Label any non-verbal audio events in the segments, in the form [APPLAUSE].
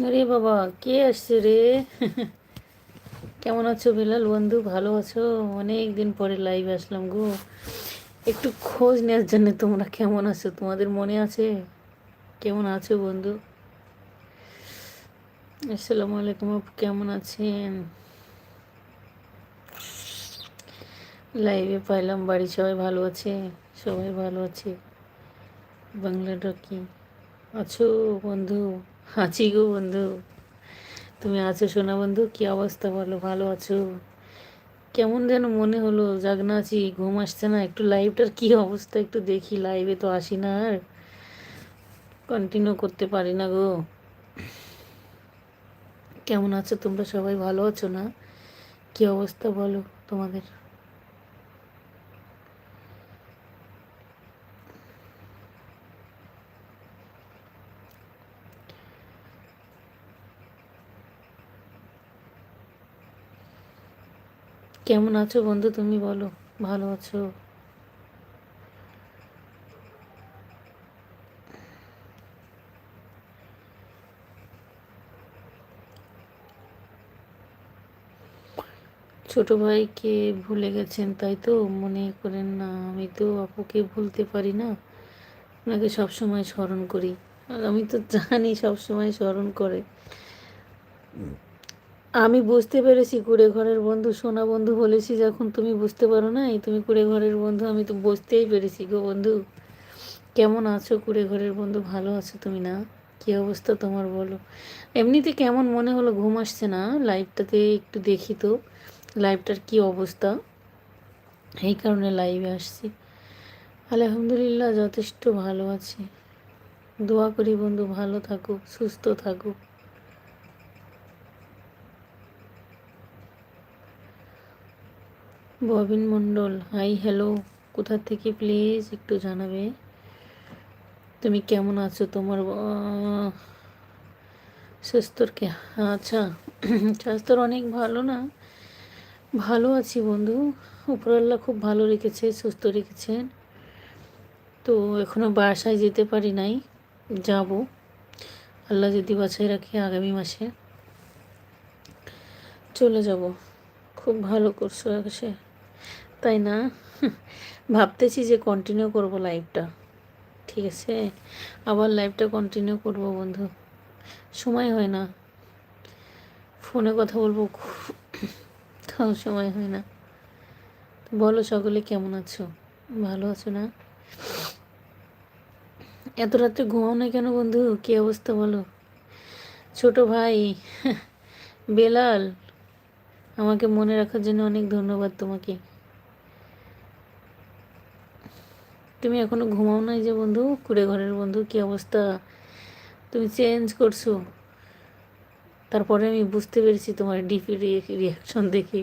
আরে বাবা, কে আসছে রে? কেমন আছো বিলাল বন্ধু? ভালো আছো? অনেক দিন পরে লাইভ আসলাম গো। একটু খোঁজ নেওয়ার জন্য তোমরা কেমন আছো? তোমাদের মনে আছে? কেমন আছো বন্ধু? আসসালামু আলাইকুম কেমন আছেন? লাইভে পাইলাম, বাড়ি সবাই ভালো আছে? সবাই ভালো আছে? বাংলাটা কি আছো বন্ধু? আছি গো বন্ধু? তুমি আছো সোনা বন্ধু? কি অবস্থা বলো? ভালো আছো? কেমন যেন মনে হলো জাগনা আছি ঘুম আসছে না। একটু লাইভটার কি অবস্থা? একটু দেখি লাইভে তো আসি না আর। কন্টিনিউ করতে পারি না গো। কেমন আছো তোমরা? সবাই ভালো আছো না? কি অবস্থা বলো তোমাদের? কেমন আছো বন্ধু তুমি বলো? ভালো আছো? ছোট ভাইকে ভুলে গেছেন, তাই তো? মনে করেন না, আমি তো আপুকে ভুলতে পারি না। আপনাকে সবসময় স্মরণ করি। আর আমি তো জানি সবসময় স্মরণ করে। আমি বুঝতে পেরেছি কুড়ে ঘরের বন্ধু, সোনা বন্ধু বলেছি যখন, তুমি বুঝতে পারো না তুমি কুড়ে ঘরের বন্ধু, আমি তো বুঝতেই পেরেছি গো বন্ধু। কেমন আছো কুড়ে ঘরের বন্ধু? ভালো আছো তুমি না? কি অবস্থা তোমার বলো? এমনিতে কেমন মনে হলো? ঘুম আসছে না? লাইভটাতে একটু দেখি তো। লাইভটার কি অবস্থা? এই কারণে লাইভে আসছি। আলহামদুলিল্লাহ, যথেষ্ট ভালো আছি। দোয়া করি বন্ধু, ভালো থাকুক, সুস্থ থাকুক। Bobin Mondal, hi, hello. কোথা থেকে প্লিজ একটু জানাবে? তুমি কেমন আছো? তোমার স্বাস্থ্যর কে আচ্ছা স্বাস্থ্যর অনেক ভালো না? ভালো আছি বন্ধু। উপরাল্লা খুব ভালো রেখেছে, সুস্থ রেখেছেন। তো এখনও বাসায় যেতে পারি নাই, যাব। আল্লাহ যদি বাছাই রাখে আগামী মাসে। চলে যাব। খুব ভালো করছ সে তাই না? ভাবতেছি যে কন্টিনিউ করব লাইভটা ঠিক আছে? আবার লাইভটা কন্টিনিউ করব বন্ধু। সময় হয় না। ফোনে কথা বলব তাও সময় হয় না। বলো সকলে কেমন আছো? ভালো আছো না? এত রাত্রে ঘুমাও না কেন বন্ধু? কী অবস্থা বলো? ছোট ভাই, বেলাল, আমাকে মনে রাখার জন্য অনেক ধন্যবাদ তোমাকে। তুমি এখনও ঘুমাও নাই যে বন্ধু, কুড়ে ঘরের বন্ধু, কি অবস্থা? তুমি চেঞ্জ করছ। তারপরে আমি বুঝতে পেরেছি তোমার ডিপি রিয়াকশন দেখে।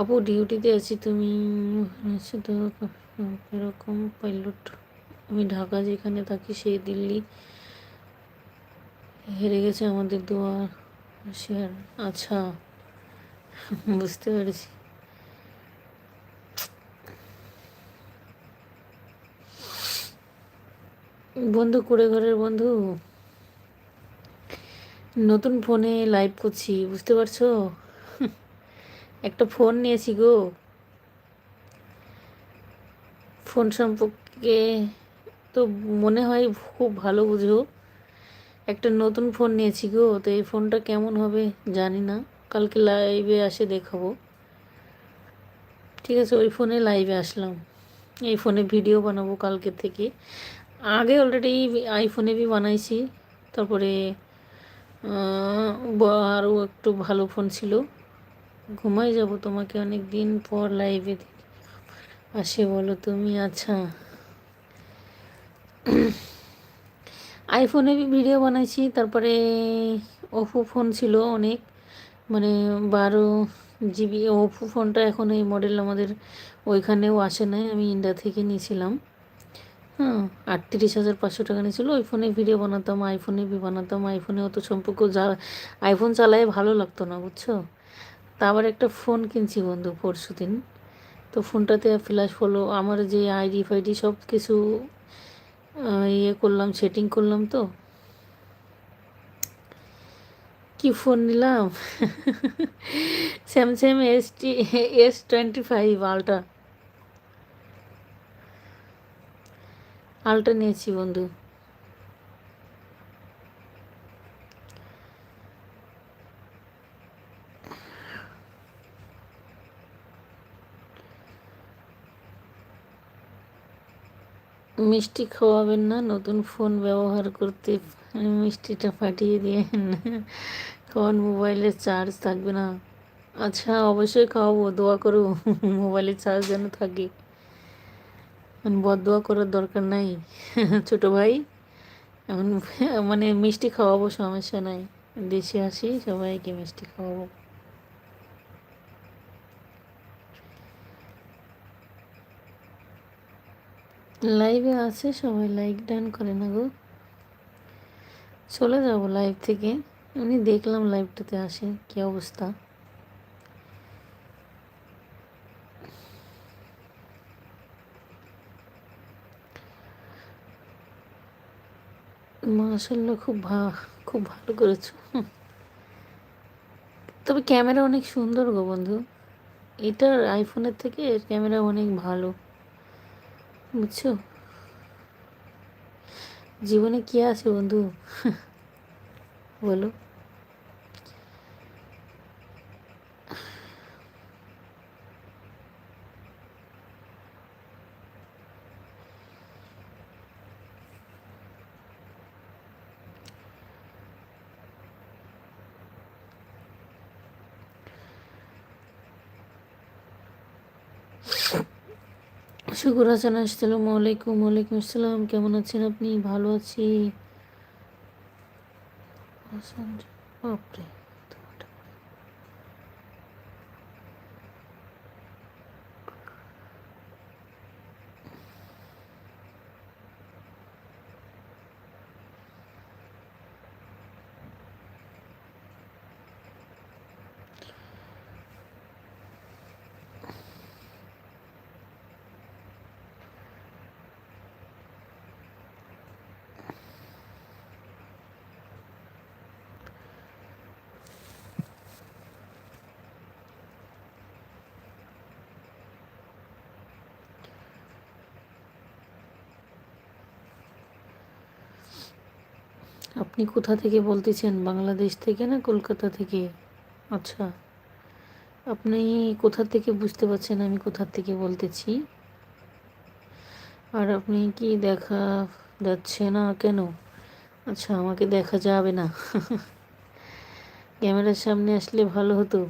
আপু ডিউটিতে আছি তুমি? তো এরকম পাইলট আমি ঢাকা যেখানে থাকি সেই দিল্লি। হেরে গেছে আমাদের দোয়া শেয়ার আচ্ছা বুঝতে পেরেছি। বন্ধু করে ঘরের বন্ধু। নতুন ফোনে লাইভ করছি, বুঝতে পারছ? একটা ফোন নিয়েছি গো। ফোন সম্পর্কে তো মনে হয় খুব ভালো বুঝো। একটা নতুন ফোন নিয়েছি গো, তো এই ফোনটা কেমন হবে জানি না। কালকে লাইভে আসে দেখাবো। ঠিক আছে, ওই ফোনে লাইভে আসলাম। এই ফোনে ভিডিও বানাবো কালকে থেকে। আগে অলরেডি আইফোনে বি বানাইছি, তারপরে আরও একটু ভালো ফোন ছিল। ঘুমাই যাব তোমাকে অনেক দিন পর লাইভে আসে বলো তুমি আচ্ছা। আইফোনে ভিডিও বানাইছি, তারপরে ওপো ফোন ছিল অনেক। মানে বারো জিবি ওপো ফোনটা এখন এই মডেল আমাদের ওইখানেও আসে নাই, আমি ইন্ডিয়া থেকে নিয়েছিলাম। হ্যাঁ আটত্রিশ হাজার পাঁচশো টাকা নিয়েছিল। ওই ফোনে ভিডিও বানাতাম আইফোনে বানাতাম আইফোনে অত সম্পর্ক যা আইফোন চালায় ভালো লাগতো না, বুঝছ? তা আবার একটা ফোন কিনছি বন্ধু পরশু দিন তো ফোনটাতে ফ্ল্যাশ ফলো আমার যে আইডি ফাইডি সব কিছু ইয়ে করলাম সেটিং করলাম তো। কি ফোন নিলাম? Samsung S T S twenty five ultra ultra নিয়েছি বন্ধু। মিষ্টি খাওয়াবেন না, নতুন ফোন ব্যবহার করতে মিষ্টিটা ফাটিয়ে দিয়ে কারণ মোবাইলের চার্জ থাকবে না। আচ্ছা অবশ্যই খাওয়াবো, দোয়া করো মোবাইলের চার্জ যেন থাকে। বদোয়া করার দরকার নাই। [LAUGHS] ছোট ভাই, এখন [LAUGHS] মানে মিষ্টি খাওয়াবো, সমস্যা নাই। দেশে আসি, সবাইকে মিষ্টি খাওয়াবো। লাইভে আছে, সবাই লাইক ডান করে না গো। চলে যাব লাইভ থেকে। উনি দেখলাম লাইভটাতে আসে, কি অবস্থা? মাশাল্লাহ খুব ভা, খুব ভালো করেছ। তবে ক্যামেরা অনেক সুন্দর গো বন্ধু। এটার আইফোনের থেকে এর ক্যামেরা অনেক ভালো। বুঝছ? জীবনে কি আছে বন্ধু? বলো। শুকুর হাসান আসসালামু আলাইকুম ওয়ালাইকুম আসসালাম। কেমন আছেন আপনি? ভালো আছি? বাপরে। আপনি কোথা থেকে বলতেছেন? বাংলাদেশ থেকে না কলকাতা থেকে? আচ্ছা। আপনি কোথা থেকে বুঝতে পারছেন আমি কোথা থেকে বলতেছি? আর আপনি কি দেখা যাচ্ছে না কেন? আচ্ছা আমাকে দেখা যাবে না। ক্যামেরার সামনে আসলে ভালো হতো।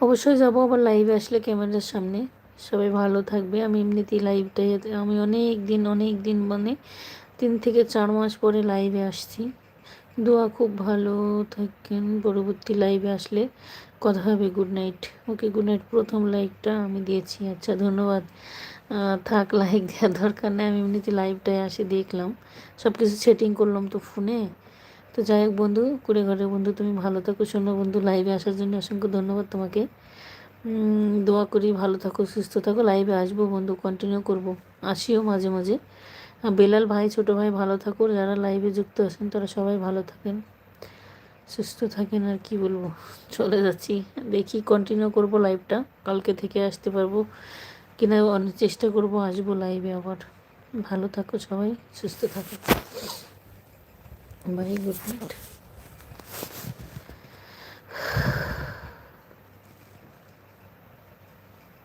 অবশ্যই যাব আবার লাইভে আসলে ক্যামেরার সামনে। সবাই ভালো থাকবে। আমি এমনিতেই লাইভটাই আমি অনেক দিন অনেক দিন মানে তিন থেকে চার মাস পরে লাইভে আসছি। দোয়া খুব ভালো থাকেন। পরবর্তী লাইভে আসলে কথা হবে good night okay good night প্রথম লাইকটা আমি দিয়েছি। আচ্ছা ধন্যবাদ। থাক লাইক দেওয়ার দরকার নেই। আমি এমনিতে লাইভটায় আসে দেখলাম। সব কিছু সেটিং করলাম তো ফোনে তো যাই হোক বন্ধু কুড়ে ঘরের বন্ধু, তুমি ভালো থাকো। শোনো বন্ধু লাইভে আসার জন্য অসংখ্য ধন্যবাদ তোমাকে। দোয়া করি, ভালো থাকো, সুস্থ থাকো লাইভে আসব, বন্ধু কন্টিনিউ করব। আসিও মাঝে মাঝে। বেলাল ভাই, ছোট ভাই, ভালো থাকো, যারা লাইভে যুক্ত আছেন, তারা সবাই ভালো থাকেন। সুস্থ থাকেন, আর কি বলব? চলে যাচ্ছি। দেখি কন্টিনিউ করব লাইভটা কালকে থেকে আসতে পারব কিনা, অনেক চেষ্টা করব, আসব লাইভে আবার। ভালো থাকো সবাই, সুস্থ থাকো। Bye good night